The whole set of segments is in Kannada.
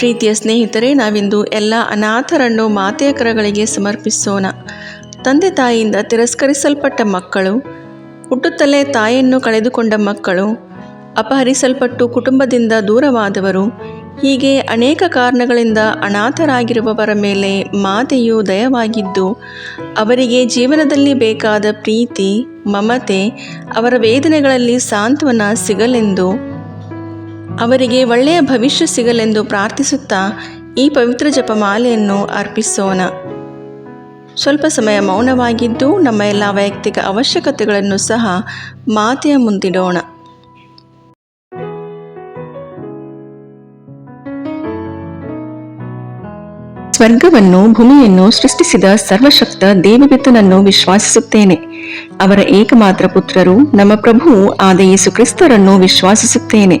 ಪ್ರೀತಿಯ ಸ್ನೇಹಿತರೆ, ನಾವಿಂದು ಎಲ್ಲ ಅನಾಥರನ್ನು ಮಾತೆಯ ಕರಗಳಿಗೆ ಸಮರ್ಪಿಸೋಣ. ತಂದೆ ತಾಯಿಯಿಂದ ತಿರಸ್ಕರಿಸಲ್ಪಟ್ಟ ಮಕ್ಕಳು, ಹುಟ್ಟುತ್ತಲೇ ತಾಯಿಯನ್ನು ಕಳೆದುಕೊಂಡ ಮಕ್ಕಳು, ಅಪಹರಿಸಲ್ಪಟ್ಟು ಕುಟುಂಬದಿಂದ ದೂರವಾದವರು, ಹೀಗೆ ಅನೇಕ ಕಾರಣಗಳಿಂದ ಅನಾಥರಾಗಿರುವವರ ಮೇಲೆ ಮಾತೆಯು ದಯವಾಗಿದ್ದು, ಅವರಿಗೆ ಜೀವನದಲ್ಲಿ ಬೇಕಾದ ಪ್ರೀತಿ, ಮಮತೆ, ಅವರ ವೇದನೆಗಳಲ್ಲಿ ಸಾಂತ್ವನ ಸಿಗಲೆಂದು ಅವರಿಗೆ ಒಳ್ಳೆಯ ಭವಿಷ್ಯ ಸಿಗಲೆಂದು ಪ್ರಾರ್ಥಿಸುತ್ತಾ ಈ ಪವಿತ್ರ ಜಪಮಾಲೆಯನ್ನು ಅರ್ಪಿಸೋಣ. ಸ್ವಲ್ಪ ಸಮಯ ಮೌನವಾಗಿದ್ದು ನಮ್ಮ ಎಲ್ಲ ವೈಯಕ್ತಿಕ ಅವಶ್ಯಕತೆಗಳನ್ನು ಸಹ ಮಾತೆಯ ಮುಂದಿಡೋಣ. ಸ್ವರ್ಗವನ್ನು ಭೂಮಿಯನ್ನು ಸೃಷ್ಟಿಸಿದ ಸರ್ವಶಕ್ತ ದೇವಿಬಿತ್ತನನ್ನು ವಿಶ್ವಾಸಿಸುತ್ತೇನೆ. ಅವರ ಏಕಮಾತ್ರ ಪುತ್ರರು ನಮ್ಮ ಪ್ರಭುವು ಆದ ಯೇಸು ಕ್ರಿಸ್ತರನ್ನು ವಿಶ್ವಾಸಿಸುತ್ತೇನೆ.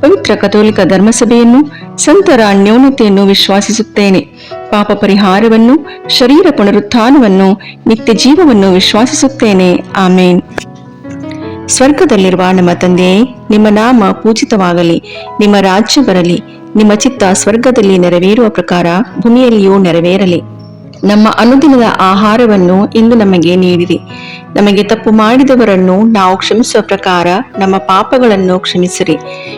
ಪವಿತ್ರ ಕಥೋಲಿಕ ಧರ್ಮಸಭೆಯನ್ನು ಸಂತರ ಅನ್ಯೋನ್ಯತೆಯನ್ನು ವಿಶ್ವಾಸಿಸುತ್ತೇನೆ. ಪಾಪ ಪರಿಹಾರವನ್ನು, ಶರೀರ ಪುನರುತ್ಥಾನವನ್ನು, ನಿತ್ಯ ಜೀವವನ್ನು ವಿಶ್ವಾಸಿಸುತ್ತೇನೆ. ಆಮೇನ್. ಸ್ವರ್ಗದಲ್ಲಿರುವ ನಮ್ಮ ತಂದೆಯೇ, ನಿಮ್ಮ ನಾಮ ಪೂಜಿತವಾಗಲಿ, ನಿಮ್ಮ ರಾಜ್ಯ ಬರಲಿ, ನಿಮ್ಮ ಚಿತ್ತ ಸ್ವರ್ಗದಲ್ಲಿ ನೆರವೇರುವ ಪ್ರಕಾರ ಭೂಮಿಯಲ್ಲಿಯೂ ನೆರವೇರಲಿ. ನಮ್ಮ ಅನುದಿನದ ಆಹಾರವನ್ನು ಇಂದು ನಮಗೆ ನೀಡಿರಿ. ನಮಗೆ ತಪ್ಪು ಮಾಡಿದವರನ್ನು ನಾವು ಕ್ಷಮಿಸುವ ಪ್ರಕಾರ ನಮ್ಮ ಪಾಪಗಳನ್ನು ಕ್ಷಮಿಸಿರಿ.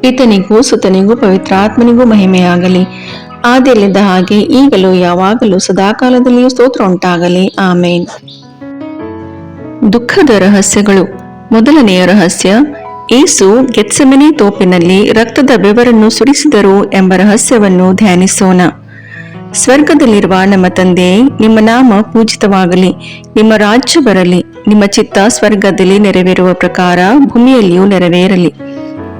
ಪಿತನಿಗೂ ಸುತನಿಗೂ ಪವಿತ್ರಾತ್ಮನಿಗೂ ಮಹಿಮೆಯಾಗಲಿ. ಆದಿಯಲ್ಲಿದ್ದ ಹಾಗೆ ಈಗಲೂ ಯಾವಾಗಲೂ ಸದಾಕಾಲದಲ್ಲಿಯೂ ಸ್ತೋತ್ರ ಉಂಟಾಗಲಿ ಆಮೇನ್. ದುಃಖದ ರಹಸ್ಯಗಳು. ಮೊದಲನೆಯ ರಹಸ್ಯ, ಏಸು ಗೆತ್ಸೆಮನೆ ತೋಪಿನಲ್ಲಿ ರಕ್ತದ ಬೆವರನ್ನು ಸುರಿಸಿದರು ಎಂಬ ರಹಸ್ಯವನ್ನು ಧ್ಯಾನಿಸೋಣ. ಸ್ವರ್ಗದಲ್ಲಿರುವ ನಮ್ಮ ತಂದೆ, ನಿಮ್ಮ ನಾಮ ಪೂಜಿತವಾಗಲಿ. ನಿಮ್ಮ ರಾಜ್ಯ ಬರಲಿ. ನಿಮ್ಮ ಚಿತ್ತ ಸ್ವರ್ಗದಲ್ಲಿ ನೆರವೇರುವ ಪ್ರಕಾರ ಭೂಮಿಯಲ್ಲಿಯೂ ನೆರವೇರಲಿ.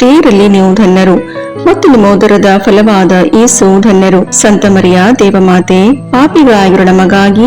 ಸ್ತ್ರೀಯರಲ್ಲಿ ನೀವು ಧನ್ಯರು ಮತ್ತು ನಿಮ್ಮ ಉದರದ ಫಲವಾದ ಯೇಸು ಧನ್ಯರು. ಸಂತ ಮರಿಯ ದೇವಮಾತೆ ಪಾಪಿಗಳಾಗಿರೋ ನಮಗಾಗಿ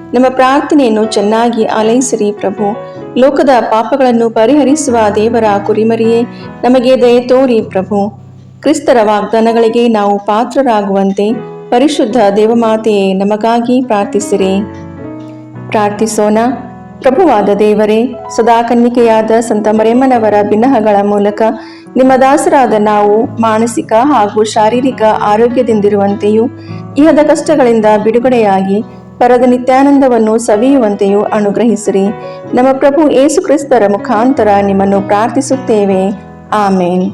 ನಮ್ಮ ಪ್ರಾರ್ಥನೆಯನ್ನು ಚೆನ್ನಾಗಿ ಆಲೈಸಿರಿ ಪ್ರಭು. ಲೋಕದ ಪಾಪಗಳನ್ನು ಪರಿಹರಿಸುವ ದೇವರ ಕುರಿಮರಿಯೇ, ನಮಗೆ ದಯ ತೋರಿ ಪ್ರಭು. ಕ್ರಿಸ್ತರ ವಾಗ್ದಾನಗಳಿಗೆ ನಾವು ಪಾತ್ರರಾಗುವಂತೆ ಪರಿಶುದ್ಧ ದೇವಮಾತೆಯೇ, ನಮಗಾಗಿ ಪ್ರಾರ್ಥಿಸಿರಿ. ಪ್ರಾರ್ಥಿಸೋಣ. ಪ್ರಭುವಾದ ದೇವರೇ, ಸದಾ ಕನ್ನಿಕೆಯಾದ ಸಂತ ಮರೇಮನವರ ಬಿನ್ನಹಗಳ ಮೂಲಕ ನಿಮ್ಮ ದಾಸರಾದ ನಾವು ಮಾನಸಿಕ ಹಾಗೂ ಶಾರೀರಿಕ ಆರೋಗ್ಯದಿಂದಿರುವಂತೆಯೂ, ಇಹದ ಕಷ್ಟಗಳಿಂದ ಬಿಡುಗಡೆಯಾಗಿ ಪರದ ನಿತ್ಯಾನಂದವನ್ನು ಸವಿಯುವಂತೆಯೂ ಅನುಗ್ರಹಿಸಿರಿ. ನಮ್ಮ ಪ್ರಭು ಯೇಸು ಕ್ರಿಸ್ತರ ಮುಖಾಂತರ ನಿಮ್ಮನ್ನು ಪ್ರಾರ್ಥಿಸುತ್ತೇವೆ. ಆಮೇನ್.